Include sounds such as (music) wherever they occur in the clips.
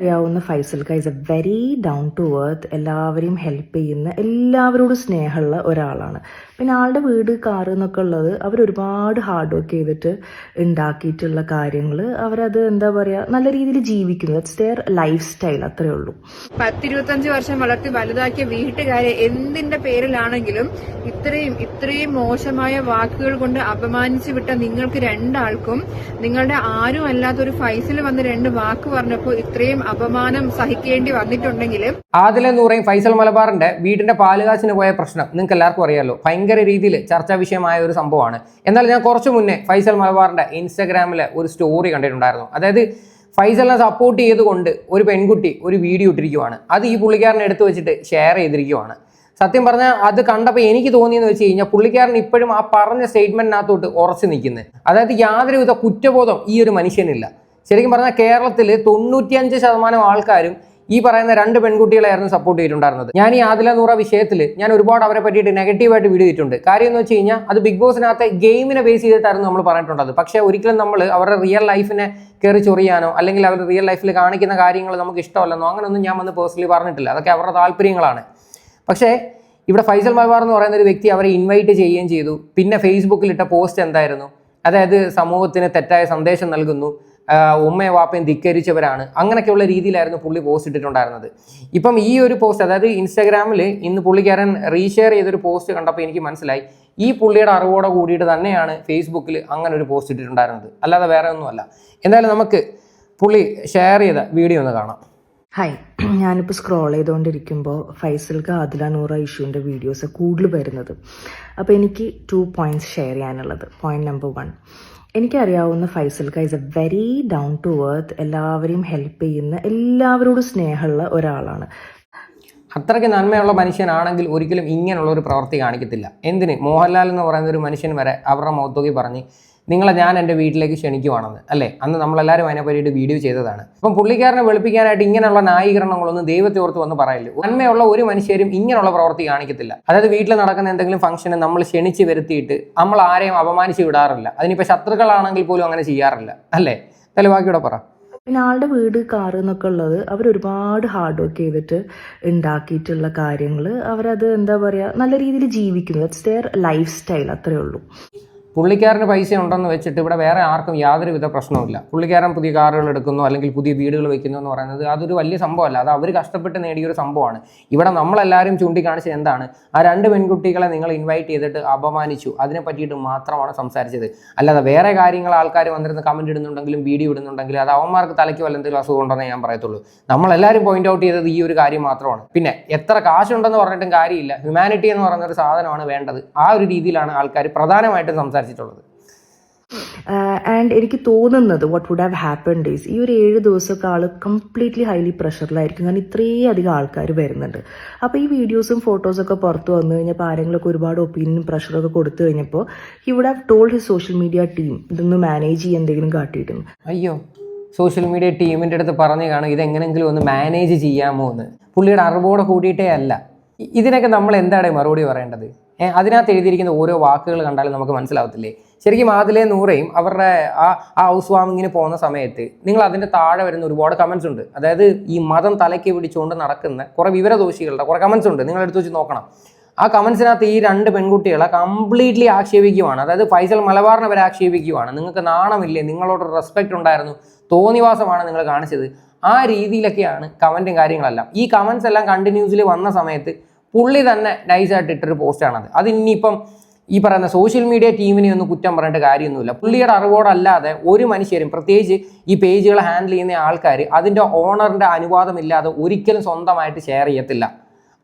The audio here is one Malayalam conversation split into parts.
അറിയാവുന്ന Faisal guys a very down to earth എല്ലാവരെയും ഹെൽപ്പ് ചെയ്യുന്ന എല്ലാവരോടും സ്നേഹമുള്ള ഒരാളാണ്. പിന്നെ ആളുടെ വീട് കാറ് എന്നൊക്കെ ഉള്ളത് അവർ ഒരുപാട് ഹാർഡ് വർക്ക് ചെയ്തിട്ട് ഉണ്ടാക്കിയിട്ടുള്ള കാര്യങ്ങൾ അവരത് എന്താ പറയുക നല്ല രീതിയിൽ ജീവിക്കുന്നു. ദറ്റ്സ് ദെയർ ലൈഫ് സ്റ്റൈൽ അത്രേ ഉള്ളൂ. പത്തിരുപത്തഞ്ച് വർഷം വളർത്തി വലുതാക്കിയ വീട്ടുകാരെ എന്തിന്റെ പേരിലാണെങ്കിലും ഇത്രയും ഇത്രയും മോശമായ വാക്കുകൾ കൊണ്ട് അപമാനിച്ചു വിട്ട നിങ്ങൾക്ക് രണ്ടാൾക്കും നിങ്ങളുടെ ആരും അല്ലാത്തൊരു ഫൈസിൽ വന്ന് രണ്ട് വാക്ക് പറഞ്ഞപ്പോൾ ഇത്രയും അപമാനം സഹിക്കേണ്ടി വന്നിട്ടുണ്ടെങ്കിലും ആദിലെ നൂറയും ഫൈസൽ മലബാറിന്റെ വീടിന്റെ പാലുകാശിന് പോയ പ്രശ്നം നിങ്ങൾക്ക് എല്ലാവർക്കും അറിയാലോ. ഭയങ്കര രീതിയിൽ ചർച്ചാ വിഷയമായ ഒരു സംഭവമാണ്. എന്നാൽ ഞാൻ കുറച്ചു മുന്നേ ഫൈസൽ മലബാറിന്റെ ഇൻസ്റ്റാഗ്രാമിലെ ഒരു സ്റ്റോറി കണ്ടിട്ടുണ്ടായിരുന്നു. അതായത് ഫൈസലിനെ സപ്പോർട്ട് ചെയ്തുകൊണ്ട് ഒരു പെൺകുട്ടി ഒരു വീഡിയോ ഇട്ടിരിക്കുവാണ്. അത് ഈ പുള്ളിക്കാരനെ എടുത്തു വെച്ചിട്ട് ഷെയർ ചെയ്തിരിക്കുവാണ്. സത്യം പറഞ്ഞാൽ അത് കണ്ടപ്പോൾ എനിക്ക് തോന്നിയെന്ന് വെച്ച് കഴിഞ്ഞാൽ പുള്ളിക്കാരൻ ഇപ്പോഴും ആ പറഞ്ഞ സ്റ്റേറ്റ്മെന്റിനകത്തോട്ട് ഉറച്ചു നിൽക്കുന്നത് അതായത് യാതൊരുവിധ കുറ്റബോധം ഈ ഒരു മനുഷ്യനില്ല. ശരിക്കും പറഞ്ഞാൽ കേരളത്തിൽ തൊണ്ണൂറ്റിയഞ്ച് ശതമാനം ആൾക്കാരും ഈ പറയുന്ന രണ്ട് പെൺകുട്ടികളായിരുന്നു സപ്പോർട്ട് ചെയ്തിട്ടുണ്ടായിരുന്നത്. ഞാൻ ഈ ആദില നൂറ വിഷയത്തിൽ ഞാൻ ഒരുപാട് അവരെ പറ്റിയിട്ട് നെഗറ്റീവായിട്ട് വീഡിയോ ചെയ്തിട്ടുണ്ട് കാര്യം എന്ന് വെച്ച് കഴിഞ്ഞാൽ അത് ബിഗ് ബോസിനകത്തെ ഗെയിമിനെ ബേസ് ചെയ്തിട്ടായിരുന്നു നമ്മൾ പറഞ്ഞിട്ടുള്ളത്. പക്ഷേ ഒരിക്കലും നമ്മൾ അവരുടെ റിയൽ ലൈഫിനെ കയറി ചൊറിയാനോ അല്ലെങ്കിൽ അവർ റിയൽ ലൈഫിൽ കാണിക്കുന്ന കാര്യങ്ങൾ നമുക്ക് ഇഷ്ടമല്ലെന്നോ അങ്ങനെയൊന്നും ഞാൻ വന്ന് പേഴ്സണലി പറഞ്ഞിട്ടില്ല. അതൊക്കെ അവരുടെ താല്പര്യങ്ങളാണ്. പക്ഷേ ഇവിടെ ഫൈസൽ മലബാർ എന്ന് പറയുന്ന ഒരു വ്യക്തി അവരെ ഇൻവൈറ്റ് ചെയ്യുകയും ചെയ്തു. പിന്നെ ഫേസ്ബുക്കിൽ ഇട്ട പോസ്റ്റ് എന്തായിരുന്നു? അതായത് സമൂഹത്തിന് തെറ്റായ സന്ദേശം നൽകുന്നു. ഉമ്മയും വാപ്പയും ധിക്കരിച്ചവരാണ്. അങ്ങനെയൊക്കെയുള്ള രീതിയിലായിരുന്നു പുള്ളി പോസ്റ്റ് ഇട്ടിട്ടുണ്ടായിരുന്നത്. ഇപ്പം ഈ ഒരു പോസ്റ്റ് അതായത് ഇൻസ്റ്റാഗ്രാമിൽ ഇന്ന് പുള്ളിക്കാരൻ റീഷെയർ ചെയ്തൊരു പോസ്റ്റ് കണ്ടപ്പോൾ എനിക്ക് മനസ്സിലായി. ഈ പുള്ളിയുടെ അറിവോടെ കൂടിയിട്ട് തന്നെയാണ് ഫേസ്ബുക്കിൽ അങ്ങനെ ഒരു പോസ്റ്റ് ഇട്ടിട്ടുണ്ടായിരുന്നത്. അല്ലാതെ വേറെ ഒന്നുമല്ല. എന്തായാലും നമുക്ക് പുള്ളി ഷെയർ ചെയ്ത വീഡിയോ ഒന്ന് കാണാം. ഹായ് (clears throat) ഞാനിപ്പോൾ സ്ക്രോൾ ചെയ്തുകൊണ്ടിരിക്കുമ്പോൾ ഫൈസൽക്ക് ആദില നൂറ ഇഷ്യൂവിന്റെ വീഡിയോസ് കൂടുതൽ വരുന്നത്. അപ്പോൾ എനിക്ക് ടു പോയിന്റ്സ് ഷെയർ ചെയ്യാനുള്ളത്. പോയിന്റ് നമ്പർ വൺ എനിക്കറിയാവുന്ന ഫൈസൽക്ക is a very down to earth എല്ലാവരെയും ഹെൽപ്പ് ചെയ്യുന്ന എല്ലാവരോടും സ്നേഹമുള്ള ഒരാളാണ്. അത്രയ്ക്ക് നന്മയുള്ള മനുഷ്യനാണെങ്കിൽ ഒരിക്കലും ഇങ്ങനെയുള്ള ഒരു പ്രവൃത്തി കാണിക്കത്തില്ല. എന്തിന്? മോഹൻലാൽ എന്ന് പറയുന്ന ഒരു മനുഷ്യൻ വരെ അവരുടെ മുഖത്തോക്കി പറഞ്ഞ് നിങ്ങളെ ഞാൻ എന്റെ വീട്ടിലേക്ക് ക്ഷണിക്കുവാണെന്ന് അല്ലേ? അന്ന് നമ്മളെല്ലാവരും അതിനെ പറ്റിയിട്ട് വീഡിയോ ചെയ്തതാണ്. അപ്പം പുള്ളിക്കാരനെ വെളുപ്പിക്കാനായിട്ട് ഇങ്ങനെയുള്ള ന്യായീകരണങ്ങളൊന്നും ദൈവത്തെ ഓർത്ത് വന്ന് പറയില്ല? നന്മയുള്ള ഒരു മനുഷ്യരും ഇങ്ങനെയുള്ള പ്രവൃത്തി കാണിക്കത്തില്ല. അതായത് വീട്ടിൽ നടക്കുന്ന എന്തെങ്കിലും ഫംഗ്ഷന് നമ്മൾ ക്ഷണിച്ച് വരുത്തിയിട്ട് നമ്മൾ ആരെയും അപമാനിച്ച് വിടാറില്ല. അതിനിപ്പോൾ ശത്രുക്കളാണെങ്കിൽ പോലും അങ്ങനെ ചെയ്യാറില്ല അല്ലേ? തെളിവാക്കിയോടെ പറ. പിന്നെ ആളുടെ വീട് കാറ് എന്നൊക്കെ ഉള്ളത് അവർ ഒരുപാട് ഹാർഡ് വർക്ക് ചെയ്തിട്ട് ഉണ്ടാക്കിയിട്ടുള്ള കാര്യങ്ങൾ അവരത് എന്താ പറയുക നല്ല രീതിയിൽ ജീവിക്കുന്നു. ദറ്റ്സ് ദെയർ ലൈഫ് സ്റ്റൈൽ അത്രേ ഉള്ളൂ. പുള്ളിക്കാരന് പൈസ ഉണ്ടെന്ന് വെച്ചിട്ട് ഇവിടെ വേറെ ആർക്കും യാതൊരുവിധ പ്രശ്നവുമില്ല. പുള്ളിക്കാരൻ പുതിയ കാറുകൾ എടുക്കുന്നു അല്ലെങ്കിൽ പുതിയ വീടുകൾ വെക്കുന്നു എന്ന് പറയുന്നത് അതൊരു വലിയ സംഭവമല്ല. അത് അവർ കഷ്ടപ്പെട്ട് നേടിയൊരു സംഭവമാണ്. ഇവിടെ നമ്മളെല്ലാവരും ചൂണ്ടിക്കാണിച്ചത് എന്താണ്? ആ രണ്ട് പെൺകുട്ടികളെ നിങ്ങൾ ഇൻവൈറ്റ് ചെയ്തിട്ട് അപമാനിച്ചു. അതിനെ പറ്റിയിട്ട് മാത്രമാണ് സംസാരിച്ചത്. അല്ലാതെ വേറെ കാര്യങ്ങൾ ആൾക്കാർ വന്നിരുന്ന് കമന്റ് ഇടുന്നുണ്ടെങ്കിലും വീഡിയോ ഇടുന്നുണ്ടെങ്കിലും അത് അവന്മാർക്ക് തലയ്ക്ക് വല്ല എന്തെങ്കിലും അസുഖം ഉണ്ടെന്ന് ഞാൻ പറയത്തുള്ളൂ. നമ്മളെല്ലാവരും പോയിന്റ് ഔട്ട് ചെയ്തത് ഈ ഒരു കാര്യം മാത്രമാണ്. പിന്നെ എത്ര കാശുണ്ടെന്ന് പറഞ്ഞിട്ടും കാര്യമില്ല. ഹ്യൂമാനിറ്റി എന്ന് പറയുന്ന ഒരു സാധനമാണ് വേണ്ടത്. ആ ഒരു രീതിയിലാണ് ആൾക്കാർ പ്രധാനമായിട്ടും സംസാരിച്ചിട്ടുള്ളത് ആൻഡ് എനിക്ക് തോന്നുന്നത് what would have happened is ഈ ഒരു ഏഴ് ദിവസമൊക്കെ ആൾ കംപ്ലീറ്റ്ലി ഹൈലി പ്രഷറിലായിരിക്കും കാരണം ഇത്രയും അധികം ആൾക്കാർ വരുന്നുണ്ട്. അപ്പോൾ ഈ വീഡിയോസും ഫോട്ടോസൊക്കെ പുറത്ത് വന്നു കഴിഞ്ഞപ്പോൾ ആരെങ്കിലുമൊക്കെ ഒരുപാട് ഒപ്പീനിയനും പ്രഷറൊക്കെ കൊടുത്തു കഴിഞ്ഞപ്പോൾ he would have told his social media team ഇതൊന്ന് മാനേജ് ചെയ്യാൻ എന്തെങ്കിലും കാട്ടിയിരുന്നു അയ്യോ സോഷ്യൽ മീഡിയ ടീമിന്റെ അടുത്ത് പറഞ്ഞു കാണും ഇതെങ്ങനെങ്കിലും ഒന്ന് മാനേജ് ചെയ്യാമോ എന്ന് പുള്ളിയുടെ അറിവോടെ കൂടിയിട്ടേ അല്ല. ഇതിനൊക്കെ നമ്മൾ എന്താണ് മറുപടി പറയേണ്ടത്? അതിനകത്ത് എഴുതിയിരിക്കുന്ന ഓരോ വാക്കുകൾ കണ്ടാലും നമുക്ക് മനസ്സിലാവത്തില്ലേ? ശരിക്കും ആദിലെ നൂറയും അവരുടെ ആ ആ ഹൗസ് വാമിങ്ങിന് പോകുന്ന സമയത്ത് നിങ്ങൾ അതിന്റെ താഴെ വരുന്ന ഒരുപാട് കമൻസ് ഉണ്ട്. അതായത് ഈ മതം തലയ്ക്ക് പിടിച്ചുകൊണ്ട് നടക്കുന്ന കുറേ വിവരദോഷികളുടെ കുറേ കമൻസ് ഉണ്ട്. നിങ്ങൾ എടുത്തു വെച്ച് നോക്കണം. ആ കമൻസിനകത്ത് ഈ രണ്ട് പെൺകുട്ടികളെ കംപ്ലീറ്റ്ലി ആക്ഷേപിക്കുവാണ്. അതായത് ഫൈസൽ മലബാറിനെ വരെ ആക്ഷേപിക്കുവാണ്. നിങ്ങൾക്ക് നാണമില്ലേ? നിങ്ങളോട് റെസ്പെക്റ്റ് ഉണ്ടായിരുന്നു. തോന്നിവാസമാണ് നിങ്ങൾ കാണിച്ചത്. ആ രീതിയിലൊക്കെയാണ് കമന്റും കാര്യങ്ങളെല്ലാം. ഈ കമൻസ് എല്ലാം കണ്ടിന്യൂസ്ലി വന്ന സമയത്ത് പുള്ളി തന്നെ നൈസായിട്ട് ഇട്ടൊരു പോസ്റ്റാണത് അത് ഇനിയിപ്പം ഈ പറയുന്ന സോഷ്യൽ മീഡിയ ടീമിനെ ഒന്നും കുറ്റം പറഞ്ഞിട്ട് കാര്യമൊന്നുമില്ല. പുള്ളിയുടെ അറിവോടല്ലാതെ ഒരു മനുഷ്യരും പ്രത്യേകിച്ച് ഈ പേജുകൾ ഹാൻഡിൽ ചെയ്യുന്ന ആൾക്കാർ അതിന്റെ ഓണറിന്റെ അനുവാദമില്ലാതെ ഒരിക്കലും സ്വന്തമായിട്ട് ഷെയർ ചെയ്യത്തില്ല.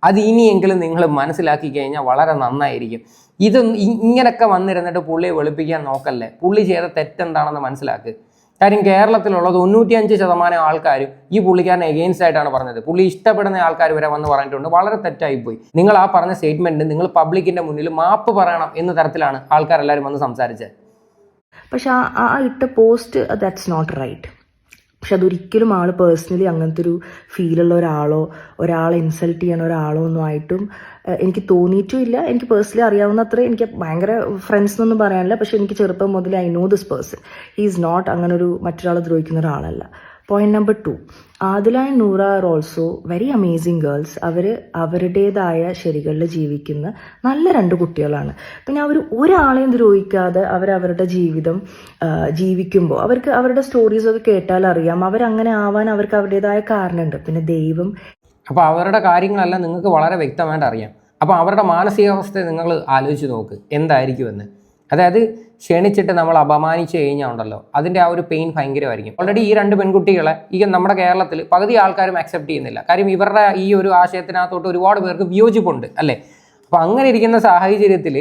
അത് ഇനിയെങ്കിലും നിങ്ങൾ മനസ്സിലാക്കി കഴിഞ്ഞാൽ വളരെ നന്നായിരിക്കും. ഇത് ഇങ്ങനെയൊക്കെ വന്നിരുന്നിട്ട് പുള്ളിയെ വെളുപ്പിക്കാൻ നോക്കല്ലേ? പുള്ളി ചെയ്ത തെറ്റെന്താണെന്ന് മനസ്സിലാക്ക്. കാര്യം കേരളത്തിലുള്ള തൊണ്ണൂറ്റിയഞ്ച് ശതമാനം ആൾക്കാരും ഈ പുള്ളിക്കാരനെ എഗെയിൻസ്റ്റ് ആയിട്ടാണ് പറഞ്ഞത്. പുള്ളി ഇഷ്ടപ്പെടുന്ന ആൾക്കാർ വരെ വന്ന് പറഞ്ഞിട്ടുണ്ട്. വളരെ തെറ്റായി പോയി. നിങ്ങൾ ആ പറഞ്ഞ സ്റ്റേറ്റ്മെന്റ് നിങ്ങൾ പബ്ലിക്കിന്റെ മുന്നിൽ മാപ്പ് പറയണം എന്ന തരത്തിലാണ് ആൾക്കാരെല്ലാവരും വന്ന് സംസാരിച്ചത്. പക്ഷെ ആ ഇട്ട പോസ്റ്റ് ദാറ്റ്സ് നോട്ട് റൈറ്റ് പക്ഷെ അതൊരിക്കലും ആൾ പേഴ്സണലി അങ്ങനത്തെ ഒരു ഫീലുള്ള ഒരാളോ ഒരാളെ ഇൻസൾട്ട് ചെയ്യണ ഒരാളോ ഒന്നും ആയിട്ടും എനിക്ക് തോന്നിയിട്ടും ഇല്ല. എനിക്ക് പേഴ്സണലി അറിയാവുന്ന അത്ര എനിക്ക് ഭയങ്കര ഫ്രണ്ട്സ് എന്നൊന്നും പറയാനില്ല. പക്ഷെ എനിക്ക് ചെറുപ്പം മുതൽ I know this person he is not അങ്ങനെ ഒരു മറ്റൊരാളെ ദ്രോഹിക്കുന്ന ഒരാളല്ല. Point number two Adila and Noora are also very amazing girls അവർ അവരുടേതായ ശരികളിൽ ജീവിക്കുന്ന നല്ല രണ്ട് കുട്ടികളാണ്. പിന്നെ അവർ ഒരാളെയും ദ്രോഹിക്കാതെ അവർ അവരുടെ ജീവിതം ജീവിക്കുമ്പോൾ അവർക്ക് അവരുടെ സ്റ്റോറീസൊക്കെ കേട്ടാൽ അറിയാം. അവരങ്ങനെ ആവാൻ അവർക്ക് അവരുടേതായ കാരണമുണ്ട്. പിന്നെ ദൈവം അപ്പോൾ അവരുടെ കാര്യങ്ങളെല്ലാം നിങ്ങൾക്ക് വളരെ വ്യക്തമായിട്ട് അറിയാം. അപ്പോൾ അവരുടെ മാനസികാവസ്ഥയെ നിങ്ങൾ ആലോചിച്ച് നോക്ക്. എന്തായിരിക്കുമെന്ന്? അതായത് ക്ഷണിച്ചിട്ട് നമ്മൾ അപമാനിച്ച് കഴിഞ്ഞാൽ ഉണ്ടല്ലോ അതിന്റെ ആ ഒരു പെയിൻ ഭയങ്കരമായിരിക്കും. ഓൾറെഡി ഈ രണ്ട് പെൺകുട്ടികളെ ഈ നമ്മുടെ കേരളത്തിൽ പകുതി ആൾക്കാരും അക്സെപ്റ്റ് ചെയ്യുന്നില്ല. കാര്യം ഇവരുടെ ഈ ഒരു ആശയത്തിനകത്തോട്ട് ഒരുപാട് പേർക്ക് വിയോജിപ്പുണ്ട് അല്ലേ? അപ്പോൾ അങ്ങനെ ഇരിക്കുന്ന സാഹചര്യത്തിൽ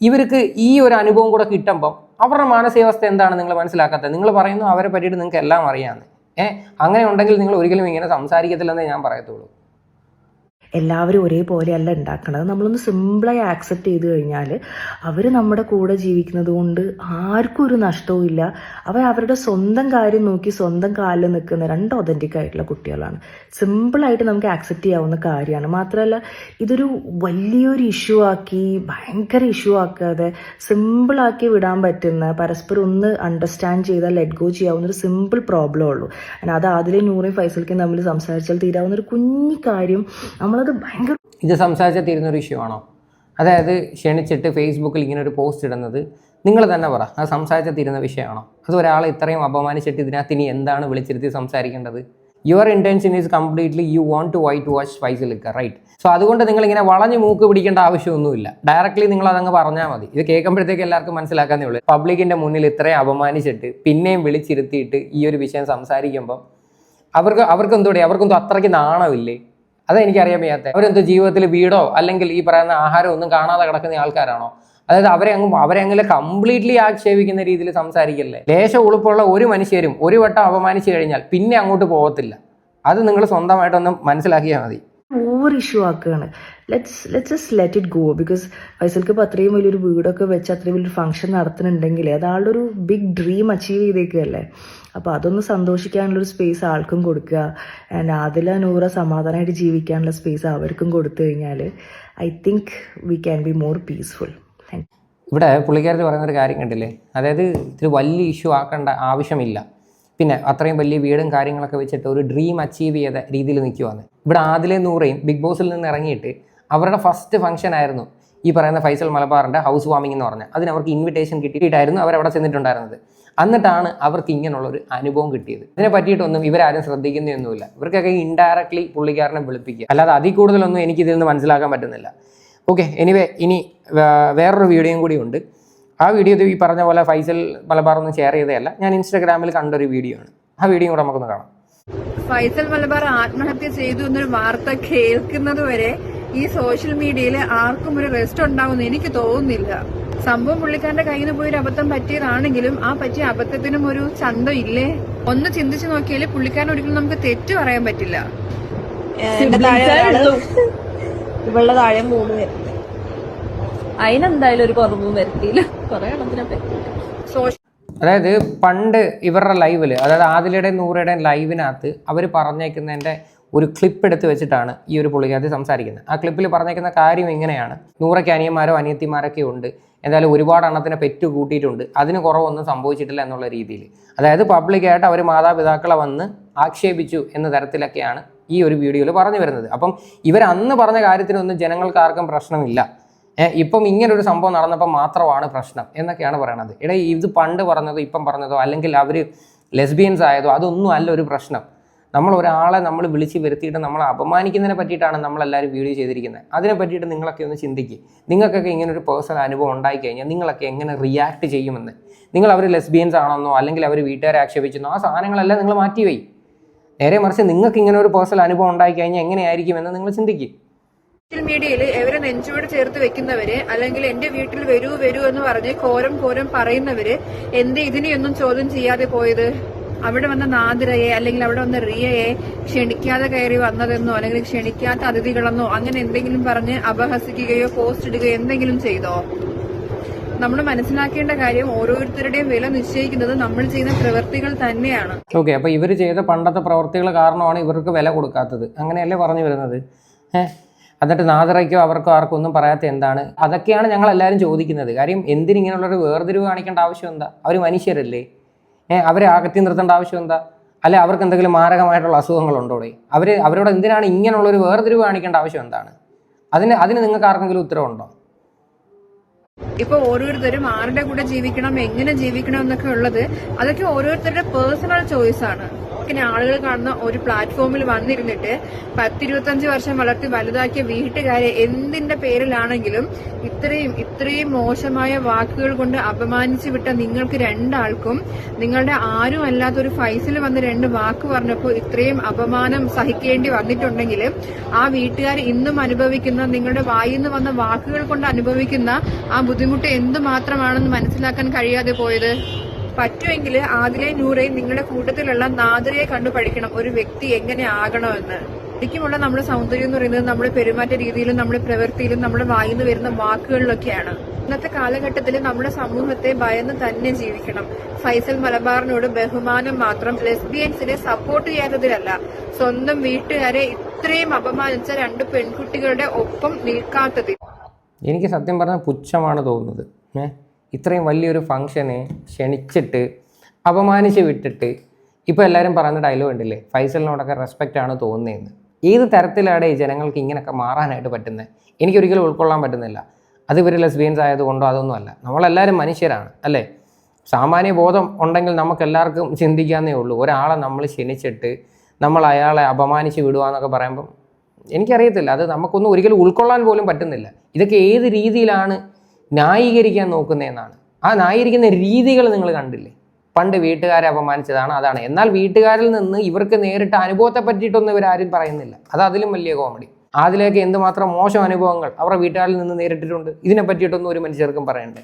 ഇവർക്ക് ഈ ഒരു അനുഭവം കൂടെ കിട്ടുമ്പം അവരുടെ മാനസികാവസ്ഥ എന്താണ് നിങ്ങൾ മനസ്സിലാക്കാത്തത്? നിങ്ങൾ പറയുന്നു അവരെ പറ്റിയിട്ട് നിങ്ങൾക്ക് എല്ലാം അറിയാമെന്ന് ഏഹ് അങ്ങനെ ഉണ്ടെങ്കിൽ നിങ്ങൾ ഒരിക്കലും ഇങ്ങനെ സംസാരിക്കത്തില്ലെന്നേ ഞാൻ പറയത്തുള്ളൂ. എല്ലാവരും ഒരേപോലെയല്ല ഉണ്ടാക്കണത്. നമ്മളൊന്ന് സിമ്പിളായി ആക്സെപ്റ്റ് ചെയ്ത് കഴിഞ്ഞാൽ അവർ നമ്മുടെ കൂടെ ജീവിക്കുന്നത് കൊണ്ട് ആർക്കും ഒരു നഷ്ടവും ഇല്ല. അവർ അവരുടെ സ്വന്തം കാര്യം നോക്കി സ്വന്തം കാലിൽ നിൽക്കുന്ന രണ്ട് ഒതന്റിക് ആയിട്ടുള്ള കുട്ടികളാണ്. സിമ്പിളായിട്ട് നമുക്ക് ആക്സെപ്റ്റ് ചെയ്യാവുന്ന കാര്യമാണ്. മാത്രമല്ല ഇതൊരു വലിയൊരു ഇഷ്യൂ ആക്കി ഭയങ്കര ഇഷ്യൂ ആക്കാതെ സിമ്പിളാക്കി വിടാൻ പറ്റുന്ന പരസ്പരം ഒന്ന് അണ്ടർസ്റ്റാൻഡ് ചെയ്താൽ ലെറ്റ് ഗോ ചെയ്യാവുന്ന ഒരു സിമ്പിൾ പ്രോബ്ലം ഉള്ളൂ. അത് അതിലെ നൂറും ഫൈസൽക്കും തമ്മിൽ സംസാരിച്ചാൽ തീരാവുന്ന ഒരു കുഞ്ഞു കാര്യം നമ്മളത് ഭയങ്കര ഇത് സംസാരിച്ചാൽ തീരുന്ന ഒരു ഇഷ്യൂ ആണോ? അതായത് ക്ഷണിച്ചിട്ട് ഫേസ്ബുക്കിൽ ഇങ്ങനെ ഒരു പോസ്റ്റ് ഇടുന്നത് നിങ്ങൾ തന്നെ പറ അത് സംസാരിച്ചാൽ തീരുന്ന വിഷയമാണോ? അത് ഒരാളെ ഇത്രയും അപമാനിച്ചിട്ട് ഇതിനകത്ത് ഇനി എന്താണ് വിളിച്ചിരുത്തി സംസാരിക്കേണ്ടത്? Your intention is completely you want to white wash spice liquor right so അതുകൊണ്ട് നിങ്ങൾ ഇങ്ങനെ വളഞ്ഞ് മൂക്ക് പിടിക്കേണ്ട ആവശ്യമൊന്നുമില്ല. ഡയറക്ട്ലി നിങ്ങൾ അതങ്ങ് പറഞ്ഞാൽ മതി. ഇത് കേൾക്കുമ്പോഴത്തേക്ക് എല്ലാവർക്കും മനസ്സിലാക്കാന്നേ ഉള്ളൂ. പബ്ലിക്കിന്റെ മുന്നിൽ ഇത്രയും അപമാനിച്ചിട്ട് പിന്നെയും വിളിച്ചിരുത്തിയിട്ട് ഈ ഒരു വിഷയം സംസാരിക്കുമ്പം അവർക്ക് അവർക്ക് എന്തോടെ അവർക്കൊന്നും അത്രയ്ക്ക് നാണമില്ലേ? അത് എനിക്കറിയാൻ വയ്യാത്ത. അവരെന്തോ ജീവിതത്തിൽ വീടോ അല്ലെങ്കിൽ ഈ പറയുന്ന ആഹാരം ഒന്നും കാണാതെ കിടക്കുന്ന ആൾക്കാരാണോ? അതായത് അവരെ അങ്ങ് അവരെ അങ്ങനെ കംപ്ലീറ്റ്ലി ആക്ഷേപിക്കുന്ന രീതിയിൽ സംസാരിക്കല്ലേ? ലേശ ഉളുപ്പുള്ള ഒരു മനുഷ്യരും ഒരു വട്ടം അപമാനിച്ചു കഴിഞ്ഞാൽ പിന്നെ അങ്ങോട്ട് പോകത്തില്ല അത് നിങ്ങൾ സ്വന്തമായിട്ടൊന്ന് മനസ്സിലാക്കിയാൽ മതി. ഓവർ ഇഷ്യൂ ആക്കുകയാണ്. Let's let's just let it go because ഫൈസൽക്ക് ഇപ്പോൾ അത്രയും വലിയൊരു വീടൊക്കെ വെച്ച് അത്രയും വലിയൊരു ഫംഗ്ഷൻ നടത്തുന്നുണ്ടെങ്കിൽ അത് ആളുടെ ഒരു ബിഗ് ഡ്രീം അച്ചീവ് ചെയ്തേക്കുകയല്ലേ അപ്പോൾ അതൊന്ന് സന്തോഷിക്കാനുള്ളൊരു സ്പേസ് ആൾക്കും കൊടുക്കുക. ആൻഡ് അതില നൂറ സമാധാനമായിട്ട് ജീവിക്കാനുള്ള സ്പേസ് അവർക്കും കൊടുത്തു കഴിഞ്ഞാൽ I think we can be more peaceful ഇവിടെ പുള്ളിക്കാരത്തിൽ പറയുന്നൊരു കാര്യം കണ്ടില്ലേ? അതായത് ഇത്തിരി വലിയ ഇഷ്യൂ ആക്കേണ്ട ആവശ്യമില്ല. പിന്നെ അത്രയും വലിയ വീടും കാര്യങ്ങളൊക്കെ വെച്ചിട്ട് ഒരു ഡ്രീം അച്ചീവ് ചെയ്ത രീതിയിൽ നിൽക്കുവാണ് ഇവിടെ ആദിലെ നൂറയും ബിഗ് ബോസിൽ നിന്ന് ഇറങ്ങിയിട്ട് അവരുടെ ഫസ്റ്റ് ഫംഗ്ഷൻ ആയിരുന്നു ഈ പറയുന്ന ഫൈസൽ മലബാറിന്റെ ഹൗസ് വാമിംഗ് എന്ന് പറഞ്ഞാൽ. അതിന് അവർക്ക് ഇൻവിറ്റേഷൻ കിട്ടിയിട്ടായിരുന്നു അവർ അവിടെ ചെന്നിട്ടുണ്ടായിരുന്നത്. എന്നിട്ടാണ് അവർക്ക് ഇങ്ങനെയുള്ള ഒരു അനുഭവം കിട്ടിയത്. ഇതിനെ പറ്റിയിട്ടൊന്നും ഇവരാരും ശ്രദ്ധിക്കുന്നൊന്നുമില്ല. ഇവർക്കൊക്കെ ഇൻഡയറക്ട്ലി പുള്ളിക്കാരനെ വിളിപ്പിക്കുക. അല്ലാതെ അതിൽ കൂടുതലൊന്നും എനിക്ക് ഇതിൽ നിന്ന് മനസ്സിലാക്കാൻ പറ്റുന്നില്ല. ഓക്കെ എനിവേ ഇനി വേറൊരു വീഡിയോയും കൂടി ഉണ്ട്. ആ വീഡിയോ ഈ പറഞ്ഞ പോലെ ഫൈസൽ മലബാർ ഒന്നും ഷെയർ ചെയ്തതല്ല. ഞാൻ ഇൻസ്റ്റാഗ്രാമിൽ കണ്ടൊരു വീഡിയോ ആണ്. ആ വീഡിയോ കൂടെ നമുക്കൊന്ന് കാണാം. ഫൈസൽ മലബാർ ആത്മഹത്യ ചെയ്തു എന്നൊരു വാർത്ത കേൾക്കുന്നത് വരെ ഈ സോഷ്യൽ മീഡിയയിൽ ആർക്കും ഒരു റെസ്റ്റ് ഉണ്ടാവുമെന്ന് എനിക്ക് തോന്നുന്നില്ല. സംഭവം പുള്ളിക്കാരന്റെ കയ്യിൽ നിന്ന് പോയി ഒരു അബദ്ധം പറ്റിയതാണെങ്കിലും ആ പറ്റിയ അബദ്ധത്തിനും ഒരു ചന്തം ഇല്ലേ? ഒന്ന് ചിന്തിച്ചു നോക്കിയാൽ പുള്ളിക്കാരൻ ഒരിക്കലും നമുക്ക് തെറ്റ് പറയാൻ പറ്റില്ല. താഴെ ഒരാൾ ഇവളുടെ താഴെ മൂന്ന് അതിനെന്തായാലും ഒരു കുറവും വരുത്തിയില്ല. കുറെ എണ്ണത്തിനെ സോഷ്യൽ അതായത് പണ്ട് ഇവരുടെ ലൈവിൽ അതായത് ആദിലയുടെയും നൂറയുടെയും ലൈവിനകത്ത് അവർ പറഞ്ഞേക്കുന്നതിന്റെ ഒരു ക്ലിപ്പ് എടുത്ത് വെച്ചിട്ടാണ് ഈ ഒരു പുള്ളിക്കകത്ത് സംസാരിക്കുന്നത്. ആ ക്ലിപ്പിൽ പറഞ്ഞേക്കുന്ന കാര്യം ഇങ്ങനെയാണ്. നൂറൊക്കെ അനിയന്മാരോ അനിയത്തിമാരൊക്കെ ഉണ്ട്. എന്തായാലും ഒരുപാട് എണ്ണത്തിനെ പെറ്റു കൂട്ടിയിട്ടുണ്ട് അതിന് കുറവൊന്നും സംഭവിച്ചിട്ടില്ല എന്നുള്ള രീതിയിൽ. അതായത് പബ്ലിക്കായിട്ട് അവർ മാതാപിതാക്കളെ വന്ന് ആക്ഷേപിച്ചു എന്ന തരത്തിലൊക്കെയാണ് ഈ ഒരു വീഡിയോയിൽ പറഞ്ഞു വരുന്നത്. അപ്പം ഇവർ അന്ന് പറഞ്ഞ കാര്യത്തിനൊന്നും ജനങ്ങൾക്ക് ആർക്കും പ്രശ്നമില്ല. ഇപ്പം ഇങ്ങനൊരു സംഭവം നടന്നപ്പോൾ മാത്രമാണ് പ്രശ്നം എന്നൊക്കെയാണ് പറയണത്. ഇട ഇത് പണ്ട് പറഞ്ഞതോ ഇപ്പം പറഞ്ഞതോ അല്ലെങ്കിൽ അവർ ലെസ്ബിയൻസ് ആയതോ അതൊന്നും അല്ല ഒരു പ്രശ്നം. നമ്മൾ ഒരാളെ നമ്മൾ വിളിച്ച് വരുത്തിയിട്ട് നമ്മളെ അപമാനിക്കുന്നതിനെ പറ്റിയിട്ടാണ് നമ്മളെല്ലാവരും വീഡിയോ ചെയ്തിരിക്കുന്നത്. അതിനെ പറ്റിയിട്ട് നിങ്ങളൊക്കെ ഒന്ന് ചിന്തിക്കുക നിങ്ങൾക്കൊക്കെ ഇങ്ങനെ ഒരു പേഴ്സണൽ അനുഭവം ഉണ്ടായി കഴിഞ്ഞാൽ നിങ്ങളൊക്കെ എങ്ങനെ റിയാക്ട് ചെയ്യുമെന്ന്. നിങ്ങൾ അവർ ലെസ്ബിയൻസ് ആണെന്നോ അല്ലെങ്കിൽ അവർ വീട്ടുകാരെ ആക്ഷേപിച്ചെന്നോ ആ സാധനങ്ങളെല്ലാം നിങ്ങൾ മാറ്റി വയ്ക്കും നേരെ മറിച്ച് നിങ്ങൾക്ക് ഇങ്ങനെ ഒരു പേഴ്സണൽ അനുഭവം ഉണ്ടായി കഴിഞ്ഞാൽ എങ്ങനെയായിരിക്കുമെന്ന് നിങ്ങൾ ചിന്തിക്കും. സോഷ്യൽ മീഡിയയിൽ ഇവരെ നെഞ്ചോട് ചേർത്ത് വെക്കുന്നവര് അല്ലെങ്കിൽ എന്റെ വീട്ടിൽ വരൂ വരൂ എന്ന് പറഞ്ഞ് കോരം കോരം പറയുന്നവര് എന്ത് ഇതിനെയൊന്നും ചോദ്യം ചെയ്യാതെ പോയത്? അവിടെ വന്ന നാദിരയെ അല്ലെങ്കിൽ അവിടെ വന്ന റിയയെ ക്ഷണിക്കാതെ കയറി വന്നതെന്നോ അല്ലെങ്കിൽ ക്ഷണിക്കാത്ത അതിഥികളെന്നോ അങ്ങനെ എന്തെങ്കിലും പറഞ്ഞ് അപഹസിക്കുകയോ പോസ്റ്റ് ഇടുകയോ എന്തെങ്കിലും ചെയ്തോ? നമ്മൾ മനസ്സിലാക്കേണ്ട കാര്യം ഓരോരുത്തരുടെയും വില നിശ്ചയിക്കുന്നത് നമ്മൾ ചെയ്യുന്ന പ്രവൃത്തികൾ തന്നെയാണ്. ഓക്കെ അപ്പോൾ ഇവർ ചെയ്ത പണ്ടത്തെ പ്രവർത്തികൾ കാരണമാണ് ഇവർക്ക് വില കൊടുക്കാത്തത്. അങ്ങനെയല്ലേ പറഞ്ഞു വരുന്നത്? എന്നിട്ട് നാദറയ്ക്കോ അവർക്കോ ആർക്കും ഒന്നും പറയാത്ത എന്താണ്? അതൊക്കെയാണ് ഞങ്ങൾ എല്ലാവരും ചോദിക്കുന്നത്. കാര്യം എന്തിനിങ്ങനെയുള്ളൊരു വേർതിരിവ് കാണിക്കേണ്ട ആവശ്യം എന്താ? അവർ മനുഷ്യരല്ലേ? അവരെ അകറ്റി നിർത്തേണ്ട ആവശ്യം എന്താ? അല്ലെ അവർക്ക് എന്തെങ്കിലും മാരകമായിട്ടുള്ള അസുഖങ്ങളുണ്ടോടെ അവർ അവരോട് എന്തിനാണ് ഇങ്ങനെയുള്ള ഒരു വേർതിരിവ് കാണിക്കേണ്ട ആവശ്യം എന്താണ്? അതിന് അതിന് നിങ്ങൾക്ക് ആർക്കെങ്കിലും ഉത്തരവുണ്ടോ? ഇപ്പൊ ഓരോരുത്തരും ആരുടെ കൂടെ ജീവിക്കണം എങ്ങനെ ജീവിക്കണം എന്നൊക്കെ ഉള്ളത് അതൊക്കെ ഓരോരുത്തരുടെ പേഴ്സണൽ ചോയ്സ് ആണ്. ഇങ്ങനെ ആളുകൾ കാണുന്ന ഒരു പ്ലാറ്റ്ഫോമിൽ വന്നിരുന്നിട്ട് പത്തിരുപത്തഞ്ച് വർഷം വളർത്തി വലുതാക്കിയ വീട്ടുകാരെ എന്തിന്റെ പേരിലാണെങ്കിലും ഇത്രയും ഇത്രയും മോശമായ വാക്കുകൾ കൊണ്ട് അപമാനിച്ചു വിട്ട നിങ്ങൾക്ക് രണ്ടാൾക്കും നിങ്ങളുടെ ആരും അല്ലാത്തൊരു ഫൈസിൽ വന്ന് രണ്ട് വാക്ക് പറഞ്ഞപ്പോൾ ഇത്രയും അപമാനം സഹിക്കേണ്ടി വന്നിട്ടുണ്ടെങ്കിൽ ആ വീട്ടുകാർ ഇന്നും അനുഭവിക്കുന്ന നിങ്ങളുടെ വായിൽ നിന്ന് വന്ന വാക്കുകൾ കൊണ്ട് അനുഭവിക്കുന്ന ആ ബുദ്ധിമുട്ട് എന്തുമാത്രമാണെന്ന് മനസ്സിലാക്കാൻ കഴിയാതെ പോയത്? പറ്റുമെങ്കിൽ ആദിലെ നൂറയും നിങ്ങളുടെ കൂട്ടത്തിലുള്ള നാദിരയെ കണ്ടു പഠിക്കണം. ഒരു വ്യക്തി എങ്ങനെ ആകണമെന്ന്. ശരിക്കുമുള്ള നമ്മുടെ സൗന്ദര്യം എന്ന് പറയുന്നത് നമ്മുടെ പെരുമാറ്റ രീതിയിലും നമ്മുടെ പ്രവൃത്തിയിലും നമ്മുടെ വായിൽ നിന്ന് വരുന്ന വാക്കുകളിലൊക്കെയാണ്. ഇന്നത്തെ കാലഘട്ടത്തിൽ നമ്മുടെ സമൂഹത്തെ ഭയന്ന് തന്നെ ജീവിക്കണം. ഫൈസൽ മലബാറിനോട് ബഹുമാനം മാത്രം ലെസ്ബിയൻസിനെ സപ്പോർട്ട് ചെയ്യാത്തതിലല്ല. സ്വന്തം വീട്ടുകാരെ ഇത്രയും അപമാനിച്ച രണ്ട് പെൺകുട്ടികളുടെ ഒപ്പം നിൽക്കാത്തതിൽ. എനിക്ക് സത്യം പറഞ്ഞാൽ പുച്ഛമാണ് തോന്നുന്നത്. ഏ? ഇത്രയും വലിയൊരു ഫങ്ഷന് ക്ഷണിച്ചിട്ട് അപമാനിച്ച് വിട്ടിട്ട് ഇപ്പോൾ എല്ലാവരും പറയുന്ന ഡയലോഗ് ഉണ്ടല്ലേ? ഫൈസലിനോടൊക്കെ റെസ്പെക്റ്റ് ആണ് തോന്നുന്നതെന്ന്. ഏത് തരത്തിലാണ് ഈ ജനങ്ങൾക്ക് ഇങ്ങനെയൊക്കെ മാറാനായിട്ട് പറ്റുന്നത് എനിക്കൊരിക്കലും ഉൾക്കൊള്ളാൻ പറ്റുന്നില്ല. അത് ഇവർ ലെസ്ബിയൻസ് ആയതുകൊണ്ടോ അതൊന്നുമല്ല നമ്മളെല്ലാവരും മനുഷ്യരാണ് അല്ലേ? സാമാന്യ ബോധം ഉണ്ടെങ്കിൽ നമുക്ക് എല്ലാവർക്കും ചിന്തിക്കാന്നേ ഉള്ളൂ. ഒരാളെ നമ്മൾ ക്ഷണിച്ചിട്ട് നമ്മൾ അയാളെ അപമാനിച്ച് വിടുക എന്നൊക്കെ പറയുമ്പം എനിക്കറിയത്തില്ല. അത് നമുക്കൊന്നും ഒരിക്കലും ഉൾക്കൊള്ളാൻ പോലും പറ്റുന്നില്ല. ഇതൊക്കെ ഏത് രീതിയിലാണ് ന്യായീകരിക്കാൻ നോക്കുന്നതെന്നാണ്. ആ ന്യായീകരിക്കുന്ന രീതികൾ നിങ്ങൾ കണ്ടില്ലേ? പണ്ട് വീട്ടുകാരെ അപമാനിച്ചതാണ് അതാണ്. എന്നാൽ വീട്ടുകാരിൽ നിന്ന് ഇവർക്ക് നേരിട്ട് അനുഭവത്തെ പറ്റിയിട്ടൊന്നും ഇവരാരും പറയുന്നില്ല. അത് അതിലും വലിയ കോമഡി അതിലേക്ക് എന്തുമാത്രം മോശം അനുഭവങ്ങൾ അവരുടെ വീട്ടുകാരിൽ നിന്ന് നേരിട്ടിട്ടുണ്ട് ഇതിനെ പറ്റിയിട്ടൊന്നും ഒരു മനുഷ്യർക്കും പറയണ്ടേ?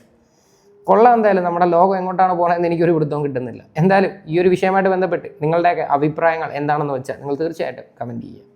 കൊള്ളാം എന്തായാലും നമ്മുടെ ലോകം എങ്ങോട്ടാണ് പോകണമെന്ന് എനിക്കൊരു പിടുത്തവും കിട്ടുന്നില്ല. എന്തായാലും ഈ ഒരു വിഷയമായിട്ട് ബന്ധപ്പെട്ട് നിങ്ങളുടെയൊക്കെ അഭിപ്രായങ്ങൾ എന്താണെന്ന് വെച്ചാൽ നിങ്ങൾ തീർച്ചയായിട്ടും കമന്റ് ചെയ്യുക.